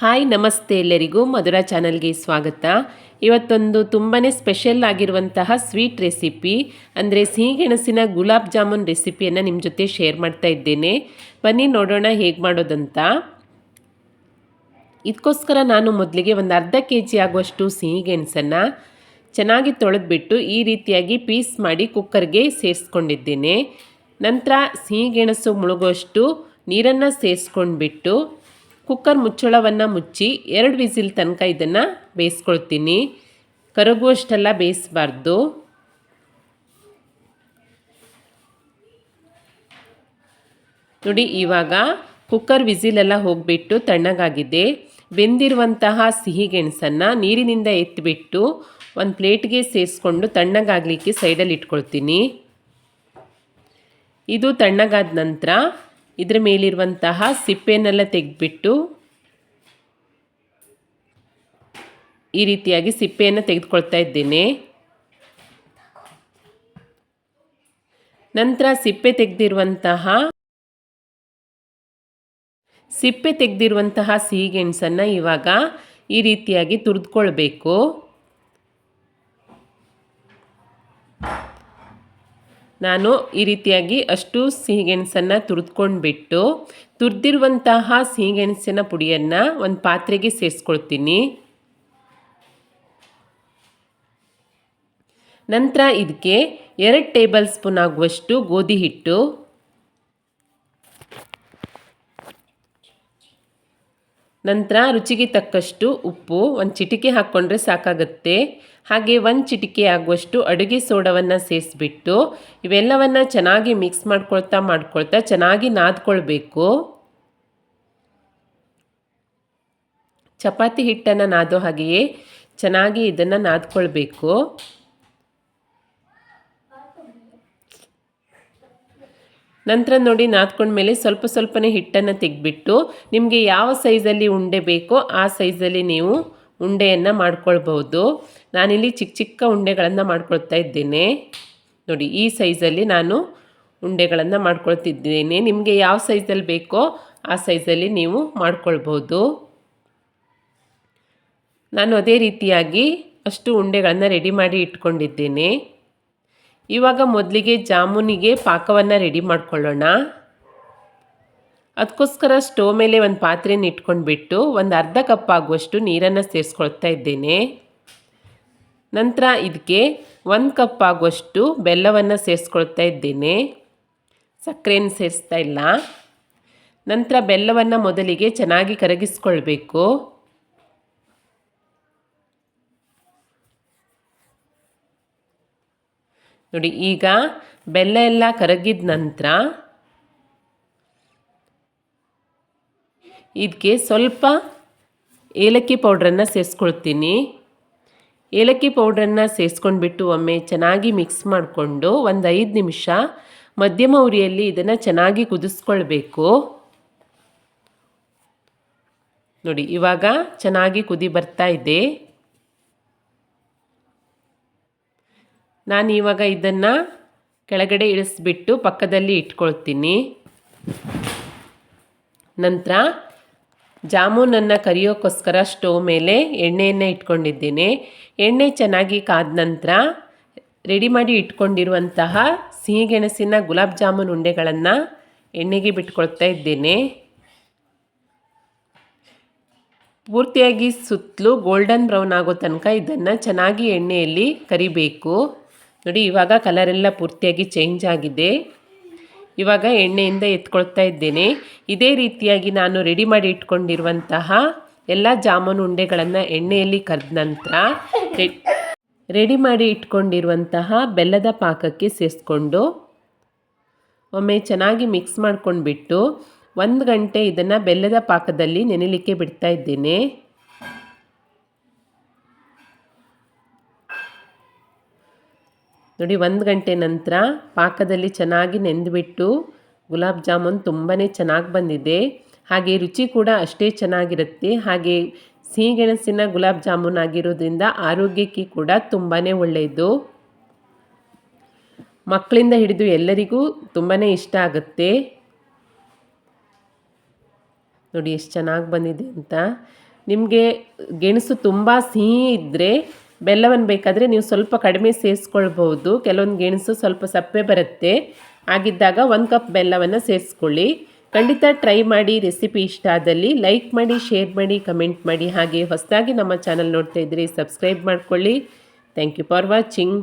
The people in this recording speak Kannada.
ಹಾಯ್, ನಮಸ್ತೆ ಎಲ್ಲರಿಗೂ ಮಧುರ ಚಾನಲ್ಗೆ ಸ್ವಾಗತ. ಇವತ್ತೊಂದು ತುಂಬಾ ಸ್ಪೆಷಲ್ ಆಗಿರುವಂತಹ ಸ್ವೀಟ್ ರೆಸಿಪಿ, ಅಂದರೆ ಸಿಹಿಗೆಣಸಿನ ಗುಲಾಬ್ ಜಾಮೂನ್ ರೆಸಿಪಿಯನ್ನು ನಿಮ್ಮ ಜೊತೆ ಶೇರ್ ಮಾಡ್ತಾ ಇದ್ದೇನೆ. ಬನ್ನಿ, ನೋಡೋಣ ಹೇಗೆ ಮಾಡೋದಂತ. ಇದಕ್ಕೋಸ್ಕರ ನಾನು ಮೊದಲಿಗೆ ಒಂದು ಅರ್ಧ ಕೆ ಜಿ ಆಗುವಷ್ಟು ಸಿಹಿಗೆಣಸನ್ನು ಚೆನ್ನಾಗಿ ತೊಳೆದ್ಬಿಟ್ಟು ಈ ರೀತಿಯಾಗಿ ಪೀಸ್ ಮಾಡಿ ಕುಕ್ಕರ್ಗೆ ಸೇರಿಸ್ಕೊಂಡಿದ್ದೇನೆ. ನಂತರ ಸಿಹಿಗೆಣಸು ಮುಳುಗುವಷ್ಟು ನೀರನ್ನು ಸೇರಿಸ್ಕೊಂಡ್ಬಿಟ್ಟು ಕುಕ್ಕರ್ ಮುಚ್ಚಳವನ್ನು ಮುಚ್ಚಿ ಎರಡು ವಿಸಿಲ್ ತನಕ ಇದನ್ನು ಬೇಯಿಸ್ಕೊಳ್ತೀನಿ. ಕರಗುವಷ್ಟೆಲ್ಲ ಬೇಯಿಸಬಾರ್ದು. ನೋಡಿ, ಇವಾಗ ಕುಕ್ಕರ್ ವಿಸಿಲೆಲ್ಲ ಹೋಗಿಬಿಟ್ಟು ತಣ್ಣಗಾಗಿದೆ. ಬೆಂದಿರುವಂತಹ ಸಿಹಿ ಗೆಣಸನ್ನು ನೀರಿನಿಂದ ಎತ್ತಿಬಿಟ್ಟು ಒಂದು ಪ್ಲೇಟ್ಗೆ ಸೇರಿಸ್ಕೊಂಡು ತಣ್ಣಗಾಗಲಿಕ್ಕೆ ಸೈಡಲ್ಲಿ ಇಟ್ಕೊಳ್ತೀನಿ. ಇದು ತಣ್ಣಗಾದ ನಂತರ ಇದ್ರ ಮೇಲಿರುವಂತಹ ಸಿಪ್ಪೆನೆಲ್ಲ ತೆಗೆದ್ಬಿಟ್ಟು ಈ ರೀತಿಯಾಗಿ ಸಿಪ್ಪೆಯನ್ನು ತೆಗೆದುಕೊಳ್ತಾ ಇದ್ದೇನೆ. ನಂತರ ಸಿಪ್ಪೆ ತೆಗೆದಿರುವಂತಹ ಸಿಪ್ಪೆ ತೆಗೆದಿರುವಂತಹ ಸಿಹಿಗೆಣಸನ್ನು ಇವಾಗ ಈ ರೀತಿಯಾಗಿ ತುರಿದುಕೊಳ್ಬೇಕು. ನಾನು ಈ ರೀತಿಯಾಗಿ ಅಷ್ಟು ಸಿಹಿಗೆಣಸನ್ನು ತುರಿದ್ಕೊಂಡ್ಬಿಟ್ಟು ತುರಿದಿರುವಂತಹ ಸಿಹಿಗೆಣಸಿನ ಪುಡಿಯನ್ನು ಒಂದು ಪಾತ್ರೆಗೆ ಸೇರಿಸ್ಕೊಳ್ತೀನಿ. ನಂತರ ಇದಕ್ಕೆ ಎರಡು ಟೇಬಲ್ ಸ್ಪೂನ್ ಆಗುವಷ್ಟು ಗೋಧಿ ಹಿಟ್ಟು ನಂತರ ರುಚಿಗೆ ತಕ್ಕಷ್ಟು ಉಪ್ಪು, ಒಂದು ಚಿಟಿಕೆ ಹಾಕ್ಕೊಂಡ್ರೆ ಸಾಕಾಗುತ್ತೆ. ಹಾಗೆ ಒಂದು ಚಿಟಿಕೆ ಆಗುವಷ್ಟು ಅಡುಗೆ ಸೋಡವನ್ನು ಸೇರಿಸ್ಬಿಟ್ಟು ಇವೆಲ್ಲವನ್ನು ಚೆನ್ನಾಗಿ ಮಿಕ್ಸ್ ಮಾಡ್ಕೊಳ್ತಾ ಮಾಡ್ಕೊಳ್ತಾ ಚೆನ್ನಾಗಿ ನಾದ್ಕೊಳ್ಬೇಕು. ಚಪಾತಿ ಹಿಟ್ಟನ್ನು ನಾದೋ ಹಾಗೆಯೇ ಚೆನ್ನಾಗಿ ಇದನ್ನು ನಾದ್ಕೊಳ್ಬೇಕು. ನಂತರ ನೋಡಿ ನಾದ್ಕೊಂಡ್ಮೇಲೆ ಸ್ವಲ್ಪ ಸ್ವಲ್ಪನೇ ಹಿಟ್ಟನ್ನು ತೆಗೆದ್ಬಿಟ್ಟು ನಿಮಗೆ ಯಾವ ಸೈಜಲ್ಲಿ ಉಂಡೆ ಬೇಕೋ ಆ ಸೈಜಲ್ಲಿ ನೀವು ಉಂಡೆಯನ್ನು ಮಾಡ್ಕೊಳ್ಬೋದು ನಾನಿಲ್ಲಿ ಚಿಕ್ಕ ಚಿಕ್ಕ ಉಂಡೆಗಳನ್ನು ಮಾಡ್ಕೊಳ್ತಾ ಇದ್ದೇನೆ. ನೋಡಿ, ಈ ಸೈಜಲ್ಲಿ ನಾನು ಉಂಡೆಗಳನ್ನು ಮಾಡ್ಕೊಳ್ತಿದ್ದೇನೆ. ನಿಮಗೆ ಯಾವ ಸೈಜಲ್ಲಿ ಬೇಕೋ ಆ ಸೈಜಲ್ಲಿ ನೀವು ಮಾಡ್ಕೊಳ್ಬೋದು ನಾನು ಅದೇ ರೀತಿಯಾಗಿ ಅಷ್ಟು ಉಂಡೆಗಳನ್ನು ರೆಡಿ ಮಾಡಿ ಇಟ್ಕೊಂಡಿದ್ದೇನೆ. ಇವಾಗ ಮೊದಲಿಗೆ ಜಾಮೂನಿಗೆ ಪಾಕವನ್ನು ರೆಡಿ ಮಾಡ್ಕೊಳ್ಳೋಣ. ಅದಕ್ಕೋಸ್ಕರ ಸ್ಟೋವ್ ಮೇಲೆ ಒಂದು ಪಾತ್ರೆನ ಇಟ್ಕೊಂಡ್ಬಿಟ್ಟು ಒಂದು ಅರ್ಧ ಕಪ್ ಆಗುವಷ್ಟು ನೀರನ್ನು ಸೇರಿಸ್ಕೊಳ್ತಾ ಇದ್ದೇನೆ. ನಂತರ ಇದಕ್ಕೆ ಒಂದು ಕಪ್ ಆಗುವಷ್ಟು ಬೆಲ್ಲವನ್ನು ಸೇರಿಸ್ಕೊಳ್ತಾ ಇದ್ದೇನೆ. ಸಕ್ಕರೆಯನ್ನು ಸೇರಿಸ್ತಾ ಇಲ್ಲ. ನಂತರ ಬೆಲ್ಲವನ್ನು ಮೊದಲಿಗೆ ಚೆನ್ನಾಗಿ ಕರಗಿಸ್ಕೊಳ್ಬೇಕು. ನೋಡಿ, ಈಗ ಬೆಲ್ಲ ಎಲ್ಲ ಕರಗಿದ ನಂತರ ಇದಕ್ಕೆ ಸ್ವಲ್ಪ ಏಲಕ್ಕಿ ಪೌಡ್ರನ್ನು ಸೇರಿಸ್ಕೊಳ್ತೀನಿ. ಏಲಕ್ಕಿ ಪೌಡ್ರನ್ನು ಸೇರಿಸ್ಕೊಂಡ್ಬಿಟ್ಟು ಒಮ್ಮೆ ಚೆನ್ನಾಗಿ ಮಿಕ್ಸ್ ಮಾಡಿಕೊಂಡು ಒಂದು ಐದು ನಿಮಿಷ ಮಧ್ಯಮ ಉರಿಯಲ್ಲಿ ಇದನ್ನು ಚೆನ್ನಾಗಿ ಕುದಿಸ್ಕೊಳ್ಬೇಕು. ನೋಡಿ, ಇವಾಗ ಚೆನ್ನಾಗಿ ಕುದಿ ಬರ್ತಾ ಇದೆ. ನಾನು ಇವಾಗ ಇದನ್ನು ಕೆಳಗಡೆ ಇಳಿಸ್ಬಿಟ್ಟು ಪಕ್ಕದಲ್ಲಿ ಇಟ್ಕೊಳ್ತೀನಿ. ನಂತರ ಜಾಮೂನನ್ನು ಕರಿಯೋಕ್ಕೋಸ್ಕರ ಸ್ಟೋವ್ ಮೇಲೆ ಎಣ್ಣೆಯನ್ನು ಇಟ್ಕೊಂಡಿದ್ದೀನಿ. ಎಣ್ಣೆ ಚೆನ್ನಾಗಿ ಕಾದ ನಂತರ ರೆಡಿ ಮಾಡಿ ಇಟ್ಕೊಂಡಿರುವಂತಹ ಸಿಹಿಗೆಣಸಿನ ಗುಲಾಬ್ ಜಾಮೂನ್ ಉಂಡೆಗಳನ್ನು ಎಣ್ಣೆಗೆ ಬಿಟ್ಕೊಳ್ತಾ ಇದ್ದೇನೆ. ಪೂರ್ತಿಯಾಗಿ ಸುತ್ತಲೂ ಗೋಲ್ಡನ್ ಬ್ರೌನ್ ಆಗೋ ತನಕ ಇದನ್ನು ಚೆನ್ನಾಗಿ ಎಣ್ಣೆಯಲ್ಲಿ ಕರಿಬೇಕು. ನೋಡಿ, ಇವಾಗ ಕಲರೆಲ್ಲ ಪೂರ್ತಿಯಾಗಿ ಚೇಂಜ್ ಆಗಿದೆ. ಇವಾಗ ಎಣ್ಣೆಯಿಂದ ಎತ್ಕೊಳ್ತಾ ಇದ್ದೇನೆ. ಇದೇ ರೀತಿಯಾಗಿ ನಾನು ರೆಡಿ ಮಾಡಿ ಇಟ್ಕೊಂಡಿರುವಂತಹ ಎಲ್ಲ ಜಾಮೂನು ಉಂಡೆಗಳನ್ನು ಎಣ್ಣೆಯಲ್ಲಿ ಕರೆದ ನಂತರ ರೆಡಿ ಮಾಡಿ ಇಟ್ಕೊಂಡಿರುವಂತಹ ಬೆಲ್ಲದ ಪಾಕಕ್ಕೆ ಸೇರಿಸ್ಕೊಂಡು ಒಮ್ಮೆ ಚೆನ್ನಾಗಿ ಮಿಕ್ಸ್ ಮಾಡ್ಕೊಂಡ್ಬಿಟ್ಟು ಒಂದು ಗಂಟೆ ಇದನ್ನು ಬೆಲ್ಲದ ಪಾಕದಲ್ಲಿ ನೆನೆಲಿಕ್ಕೆ ಬಿಡ್ತಾ ಇದ್ದೇನೆ. ನೋಡಿ, ಒಂದು ಗಂಟೆ ನಂತರ ಪಾಕದಲ್ಲಿ ಚೆನ್ನಾಗಿ ನೆಂದುಬಿಟ್ಟು ಗುಲಾಬ್ ಜಾಮೂನ್ ತುಂಬಾ ಚೆನ್ನಾಗಿ ಬಂದಿದೆ. ಹಾಗೆ ರುಚಿ ಕೂಡ ಅಷ್ಟೇ ಚೆನ್ನಾಗಿರುತ್ತೆ. ಹಾಗೆ ಸಿಹಿಗೆಣಸಿನ ಗುಲಾಬ್ ಜಾಮೂನ್ ಆಗಿರೋದ್ರಿಂದ ಆರೋಗ್ಯಕ್ಕೆ ಕೂಡ ತುಂಬಾ ಒಳ್ಳೆಯದು ಮಕ್ಕಳಿಂದ ಹಿಡಿದು ಎಲ್ಲರಿಗೂ ತುಂಬಾ ಇಷ್ಟ ಆಗುತ್ತೆ. ನೋಡಿ, ಎಷ್ಟು ಚೆನ್ನಾಗಿ ಬಂದಿದೆ ಅಂತ. ನಿಮಗೆ ಗೆಣಸು ತುಂಬ ಸಿಹಿ ಇದ್ದರೆ ಬೆಲ್ಲವನ್ನು ಬೇಕಾದರೆ ನೀವು ಸ್ವಲ್ಪ ಕಡಿಮೆ ಸೇರಿಸ್ಕೊಳ್ಬಹುದು ಕೆಲವೊಂದು ಗೆಣಸು ಸ್ವಲ್ಪ ಸಪ್ಪೆ ಬರುತ್ತೆ. ಆಗಿದ್ದಾಗ ಒಂದು ಕಪ್ ಬೆಲ್ಲವನ್ನು ಸೇರಿಸ್ಕೊಳ್ಳಿ. ಖಂಡಿತ ಟ್ರೈ ಮಾಡಿ, ರೆಸಿಪಿ ಇಷ್ಟ ಆದಲ್ಲಿ ಲೈಕ್ ಮಾಡಿ, ಶೇರ್ ಮಾಡಿ, ಕಮೆಂಟ್ ಮಾಡಿ. ಹಾಗೆ ಹೊಸದಾಗಿ ನಮ್ಮ ಚಾನಲ್ ನೋಡ್ತಾ ಇದ್ದರೆ ಸಬ್ಸ್ಕ್ರೈಬ್ ಮಾಡಿಕೊಳ್ಳಿ. Thank you for watching.